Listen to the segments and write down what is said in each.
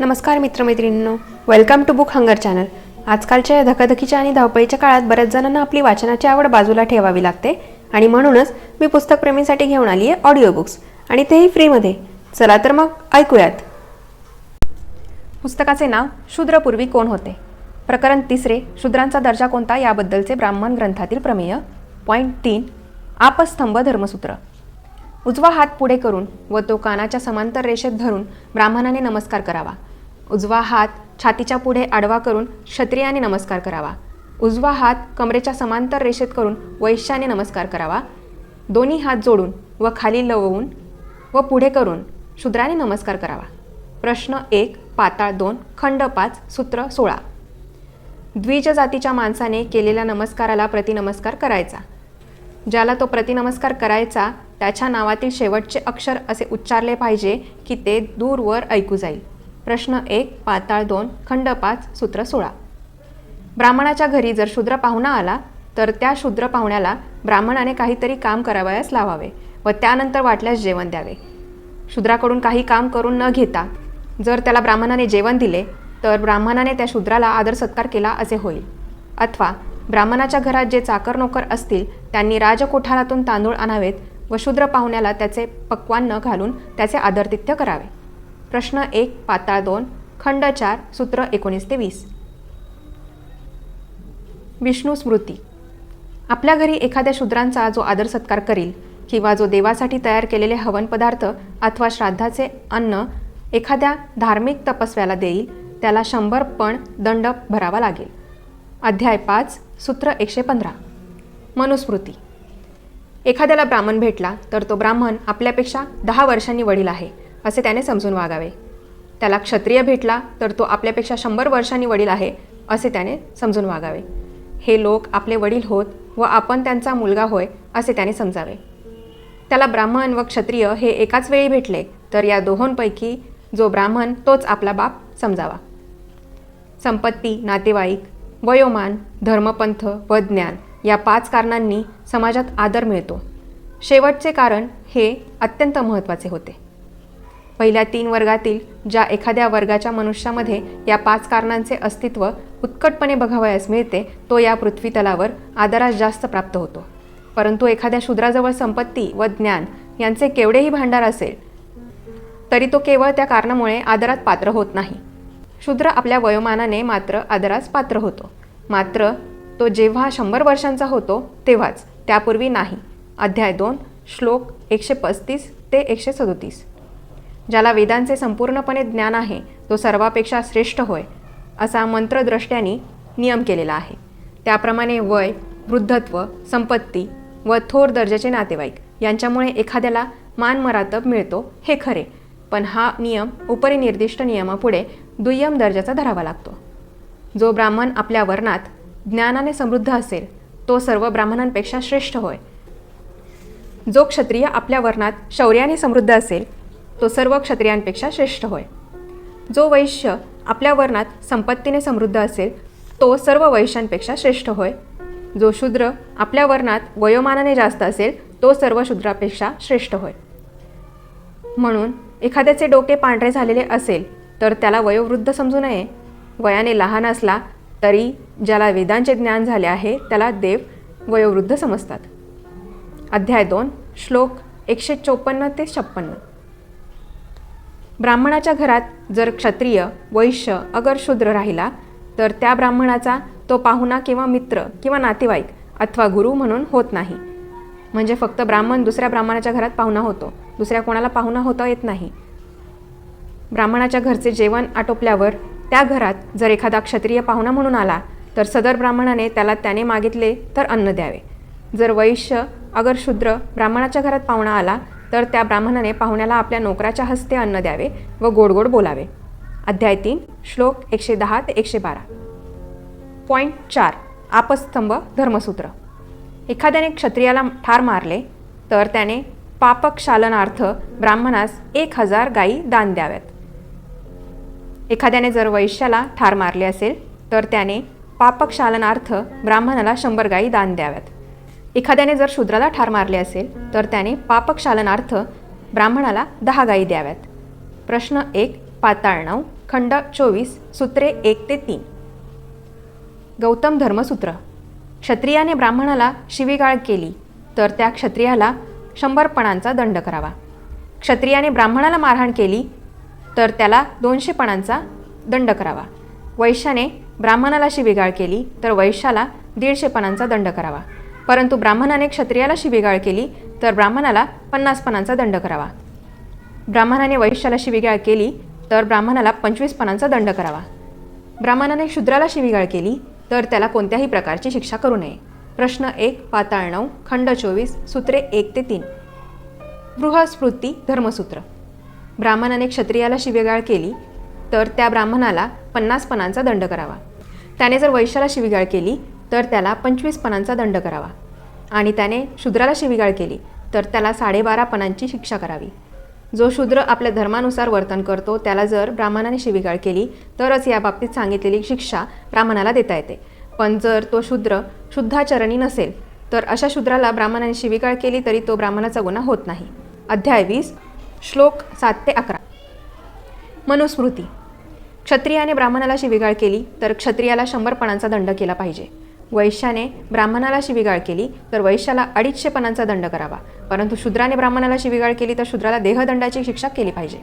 नमस्कार मित्रमैत्रिणींनो. Welcome to book hunger channel आजकालच्या या धकाधकीच्या आणि धावपळीच्या काळात बऱ्याच जणांना आपली वाचनाची आवड बाजूला ठेवावी लागते आणि म्हणूनच मी पुस्तकप्रेमींसाठी घेऊन आली आहे ऑडिओ बुक्स आणि तेही फ्रीमध्ये. चला तर मग ऐकूयात. पुस्तकाचे नाव शूद्रपूर्वी कोण होते? प्रकरण तिसरे शूद्रांचा दर्जा कोणता? याबद्दलचे ब्राह्मण ग्रंथातील प्रमेय. पॉईंट तीन आपस्तंभ धर्मसूत्र. उजवा हात पुढे करून व तो कानाच्या समांतर रेषेत धरून ब्राह्मणाने नमस्कार करावा. उजवा हात छातीच्या पुढे आडवा करून क्षत्रियाने नमस्कार करावा. उजवा हात कमरेच्या समांतर रेषेत करून वैश्याने नमस्कार करावा. दोन्ही हात जोडून व खाली लवून व पुढे करून शूद्राने नमस्कार करावा. प्रश्न एक पाताळ दोन खंड पाच सूत्र सोळा. द्विज जातीच्या माणसाने केलेल्या नमस्काराला प्रतिनमस्कार करायचा. ज्याला तो प्रतिनमस्कार करायचा त्याच्या नावातील शेवटचे अक्षर असे उच्चारले पाहिजे की ते दूरवर ऐकू जाईल. प्रश्न एक पाताळ दोन खंड पाच सूत्र सोळा. ब्राह्मणाच्या घरी जर शूद्र पाहुणा आला तर त्या शूद्र पाहुण्याला ब्राह्मणाने काहीतरी काम करावयास लावावे व त्यानंतर वाटल्यास जेवण द्यावे. शूद्राकडून काही काम करून न घेता जर त्याला ब्राह्मणाने जेवण दिले तर ब्राह्मणाने त्या शूद्राला आदर सत्कार केला असे होईल. अथवा ब्राह्मणाच्या घरात जे चाकर नोकर असतील त्यांनी राजकोठारातून तांदूळ आणावेत व शूद्र पाहुण्याला त्याचे पक्वान्न न घालून त्याचे आदरतिथ्य करावे. प्रश्न एक पाताळ दोन खंड चार सूत्र एकोणीस ते वीस. विष्णू स्मृती. आपल्या घरी एखाद्या शूद्रांचा जो आदर सत्कार करील किंवा जो देवासाठी तयार केलेले हवन पदार्थ अथवा श्राद्धाचे अन्न एखाद्या धार्मिक तपस्व्याला देईल त्याला शंभर पण दंड भरावा लागेल. अध्याय पाच सूत्र एकशे पंधरा. मनुस्मृती. एखाद्याला ब्राह्मण भेटला तर तो ब्राह्मण आपल्यापेक्षा दहा वर्षांनी वडील आहे. असे त्याने समजून वागावे. त्याला क्षत्रिय भेटला तर तो आपल्यापेक्षा शंभर वर्षांनी वडील आहे असे त्याने समजून वागावे. हे लोक आपले वडील होत व आपण त्यांचा मुलगा होय असे त्याने समजावे. त्याला ब्राह्मण व क्षत्रिय हे एकाच वेळी भेटले तर या दोहोंपैकी जो ब्राह्मण तोच आपला बाप समजावा. संपत्ती नातेवाईक वयोमान धर्मपंथ व ज्ञान या पाच कारणांनी समाजात आदर मिळतो. शेवटचे कारण हे अत्यंत महत्त्वाचे होते. पहिल्या तीन वर्गातील ज्या एखाद्या वर्गाच्या मनुष्यामध्ये या पाच कारणांचे अस्तित्व उत्कटपणे बघावयास मिळते तो या पृथ्वीतलावर आदरास जास्त प्राप्त होतो. परंतु एखाद्या शूद्राजवळ संपत्ती व ज्ञान यांचे केवढेही भांडार असेल तरी तो केवळ त्या कारणामुळे आदरात पात्र होत नाही. शूद्र आपल्या वयोमानाने मात्र आदरास पात्र होतो. मात्र तो जेव्हा शंभर वर्षांचा होतो तेव्हाच त्यापूर्वी नाही. अध्याय दोन श्लोक एकशे पस्तीस ते एकशे सदोतीस. ज्याला वेदांचे संपूर्णपणे ज्ञान आहे तो सर्वापेक्षा श्रेष्ठ होय असा मंत्रद्रष्ट्यांनी नियम केलेला आहे. त्याप्रमाणे वय वृद्धत्व संपत्ती व थोर दर्जाचे नातेवाईक यांच्यामुळे एखाद्याला मानमरातब मिळतो हे खरे. पण हा नियम उपरिनिर्दिष्ट नियमापुढे दुय्यम दर्जाचा धरावा लागतो. जो ब्राह्मण आपल्या वर्णात ज्ञानाने समृद्ध असेल तो सर्व ब्राह्मणांपेक्षा श्रेष्ठ होय. जो क्षत्रिय आपल्या वर्णात शौर्याने समृद्ध असेल तो सर्व क्षत्रियांपेक्षा श्रेष्ठ होय. जो वैश्य आपल्या वर्णात संपत्तीने समृद्ध असेल तो सर्व वैश्यांपेक्षा श्रेष्ठ होय. जो शूद्र आपल्या वर्णात वयोमानाने जास्त असेल तो सर्व शूद्रापेक्षा श्रेष्ठ होय. म्हणून एखाद्याचे डोके पांढरे झालेले असेल तर त्याला वयोवृद्ध समजू नये. वयाने लहान असला तरी ज्याला वेदांचे ज्ञान झाले आहे त्याला देव वयोवृद्ध समजतात. अध्याय दोन श्लोक एकशे चोपन्न ते छप्पन्न. ब्राह्मणाच्या घरात जर क्षत्रिय वैश्य अगर शूद्र राहिला तर त्या ब्राह्मणाचा तो पाहुणा किंवा मित्र किंवा नातेवाईक अथवा गुरु म्हणून होत नाही. म्हणजे फक्त ब्राह्मण दुसऱ्या ब्राह्मणाच्या घरात पाहुणा होतो. दुसऱ्या कोणाला पाहुणा होता येत नाही. ब्राह्मणाच्या घरचे जेवण आटोपल्यावर त्या घरात जर एखादा क्षत्रिय पाहुणा म्हणून आला तर सदर ब्राह्मणाने त्याला त्याने मागितले तर अन्न द्यावे. जर वैश्य अगर शूद्र ब्राह्मणाच्या घरात पाहुणा आला तर त्या ब्राह्मणाने पाहुण्याला आपल्या नोकराच्या हस्ते अन्न द्यावे व गोड गोड बोलावे. अध्याय तीन श्लोक एकशे दहा ते एकशे बारा. पॉईंट चार आपस्तंभ धर्मसूत्र. एखाद्याने क्षत्रियाला ठार मारले तर त्याने पापक्षालनार्थ ब्राह्मणास एक हजार गायी दान द्याव्यात. एखाद्याने जर वैश्याला ठार मारले असेल तर त्याने पापक्षालनार्थ ब्राह्मणाला शंभर गायी दान द्याव्यात. एखाद्याने जर शूद्राला ठार मारले असेल तर त्याने पापक्षालनार्थ ब्राह्मणाला दहा गायी द्याव्यात. प्रश्न एक पाताळ नऊ खंड चोवीस सूत्रे एक ते तीन. गौतम धर्मसूत्र. क्षत्रियाने ब्राह्मणाला शिवीगाळ केली तर त्या क्षत्रियाला शंभर पणांचा दंड करावा. क्षत्रियाने ब्राह्मणाला मारहाण केली तर त्याला दोनशे पणांचा दंड करावा. वैश्याने ब्राह्मणाला शिवीगाळ केली तर वैश्याला दीडशे पणांचा दंड करावा. परंतु ब्राह्मणाने क्षत्रियाला शिवीगाळ केली तर ब्राह्मणाला पन्नास पणांचा दंड करावा. ब्राह्मणाने वैश्याला शिवीगाळ केली तर ब्राह्मणाला पंचवीस पणांचा दंड करावा. ब्राह्मणाने शूद्राला शिवीगाळ केली तर त्याला कोणत्याही प्रकारची शिक्षा करू नये. प्रश्न एक पाताळ नऊ खंड चोवीस सूत्रे एक ते तीन. बृहस्फूर्ती धर्मसूत्र. ब्राह्मणाने क्षत्रियाला शिबिगाळ केली तर त्या ब्राह्मणाला पन्नास पणांचा दंड करावा. त्याने जर वैश्याला शिवीगाळ केली तर त्याला पंचवीस पणांचा दंड करावा. आणि त्याने शूद्राला शिवीगाळ केली तर त्याला साडेबारा पणांची शिक्षा करावी. जो शूद्र आपल्या धर्मानुसार वर्तन करतो त्याला जर ब्राह्मणाने शिवीगाळ केली तरच या बाबतीत सांगितलेली शिक्षा ब्राह्मणाला देता येते. पण जर तो शूद्र शुद्धाचरणी नसेल तर अशा शूद्राला ब्राह्मणाने शिवीगाळ केली तरी तो ब्राह्मणाचा गुन्हा होत नाही. अध्याय वीस श्लोक सात ते अकरा. मनुस्मृती. क्षत्रियाने ब्राह्मणाला शिवीगाळ केली तर क्षत्रियाला शंभर पणांचा दंड केला पाहिजे. वैश्याने ब्राह्मणाला शिवीगाळ केली तर वैश्याला अडीचशे पणांचा दंड करावा. परंतु शूद्राने ब्राह्मणाला शिवीगाळ केली तर शूद्राला देहदंडाची शिक्षा केली पाहिजे.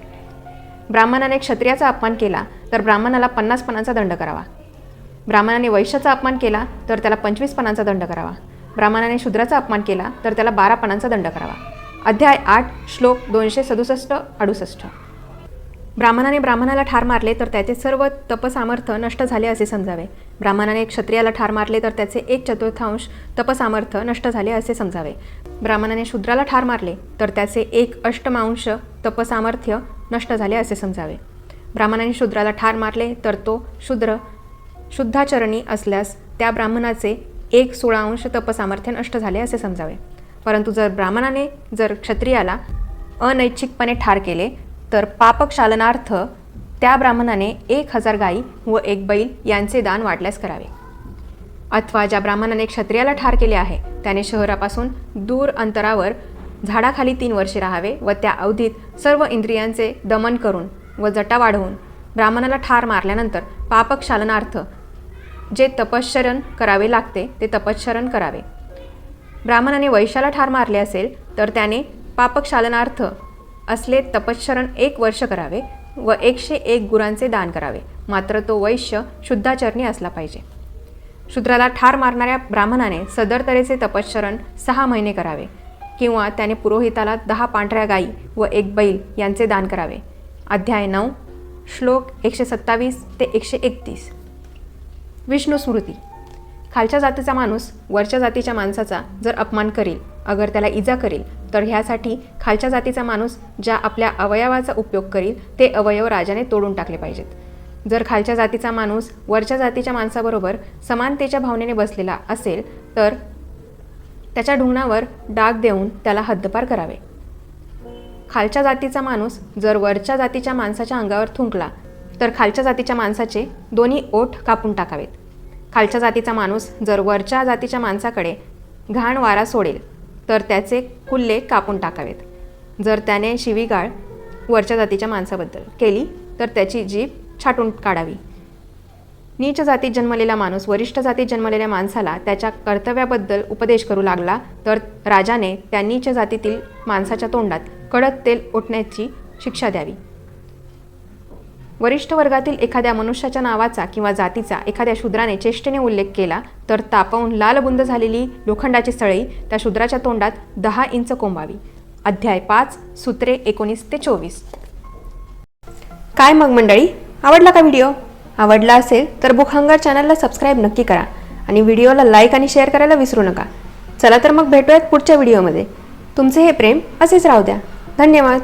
ब्राह्मणाने क्षत्रियाचा अपमान केला तर ब्राह्मणाला पन्नास पणांचा दंड करावा. ब्राह्मणाने वैश्याचा अपमान केला तर त्याला पंचवीस पणांचा दंड करावा. ब्राह्मणाने शूद्राचा अपमान केला तर त्याला बारा पणांचा दंड करावा. अध्याय आठ श्लोक दोनशे सदुसष्ट अडुसष्ट. ब्राह्मणाने ब्राह्मणाला ठार मारले तर त्याचे सर्व तपसामर्थ्य नष्ट झाले असे समजावे. ब्राह्मणाने क्षत्रियाला ठार मारले तर त्याचे एक चतुर्थांश तपसामर्थ्य नष्ट झाले असे समजावे. ब्राह्मणाने शूद्राला ठार मारले तर त्याचे एक अष्टमांश तपसामर्थ्य नष्ट झाले असे समजावे. ब्राह्मणाने शूद्राला ठार मारले तर तो शूद्र शुद्धाचरणी असल्यास त्या ब्राह्मणाचे एक सोळांश तपसामर्थ्य नष्ट झाले असे समजावे. परंतु जर ब्राह्मणाने जर क्षत्रियाला अनैच्छिकपणे ठार केले तर पापक्षालनार्थ त्या ब्राह्मणाने एक हजार गायी व एक बैल यांचे दान वाटल्यास करावे. अथवा ज्या ब्राह्मणाने क्षत्रियाला ठार केले आहे त्याने शहरापासून दूर अंतरावर झाडाखाली तीन वर्षे राहावे व त्या अवधीत सर्व इंद्रियांचे दमन करून व जटा वाढवून ब्राह्मणाला ठार मारल्यानंतर पापक्षालनार्थ जे तपश्चरण करावे लागते ते तपश्चरण करावे. ब्राह्मणाने वैशाला ठार मारले असेल तर त्याने पापक्षालनार्थ असले तपश्चरण एक वर्ष करावे व एकशे एक गुरांचे दान करावे. मात्र तो वैश्य शुद्धाचरणी असला पाहिजे. शूद्राला ठार मारणाऱ्या ब्राह्मणाने सदर तऱ्हेचे तपश्चरण सहा महिने करावे किंवा त्याने पुरोहिताला दहा पांढऱ्या गाई व एक बैल यांचे दान करावे. अध्याय नऊ श्लोक एकशे सत्तावीस ते एकशे एकतीस. विष्णू स्मृती खालच्या जातीचा माणूस वरच्या जातीच्या माणसाचा जर अपमान करील अगर त्याला इजा करील तर ह्यासाठी खालच्या जातीचा माणूस ज्या आपल्या अवयवाचा उपयोग करील ते अवयव राजाने तोडून टाकले पाहिजेत. जर खालच्या जातीचा माणूस वरच्या जातीच्या माणसाबरोबर समानतेच्या भावनेने बसलेला असेल तर त्याच्या ढुंगणावर डाग देऊन त्याला हद्दपार करावे. खालच्या जातीचा माणूस जर वरच्या जातीच्या माणसाच्या अंगावर थुंकला तर खालच्या जातीच्या माणसाचे दोन्ही ओठ कापून टाकावेत. खालच्या जातीचा माणूस जर वरच्या जातीच्या माणसाकडे घाण वारा सोडेल तर त्याचे कुल्ले कापून टाकावेत. जर त्याने शिवीगाळ वरच्या जातीच्या माणसाबद्दल केली तर त्याची जीभ छाटून काढावी. नीच जातीत जन्मलेला माणूस वरिष्ठ जातीत जन्मलेल्या माणसाला त्याच्या कर्तव्याबद्दल उपदेश करू लागला तर राजाने त्या नीच जातीतील माणसाच्या तोंडात कडक तेल ओतण्याची शिक्षा द्यावी. वरिष्ठ वर्गातील एखाद्या मनुष्याच्या नावाचा किंवा जातीचा एखाद्या शूद्राने चेष्टेने उल्लेख केला तर तापवून लालबुंद झालेली लोखंडाची सळई त्या शूद्राच्या तोंडात दहा इंच कोंबावी. अध्याय पाच सूत्रे एकोणीस ते चोवीस. काय मग मंडळी? आवडला का व्हिडिओ? आवडला असेल तर बुक हंगर चॅनलला सबस्क्राईब नक्की करा आणि व्हिडिओला लाईक आणि शेअर करायला विसरू नका. चला तर मग भेटूयात पुढच्या व्हिडिओमध्ये. तुमचे हे प्रेम असेच राहू द्या. धन्यवाद.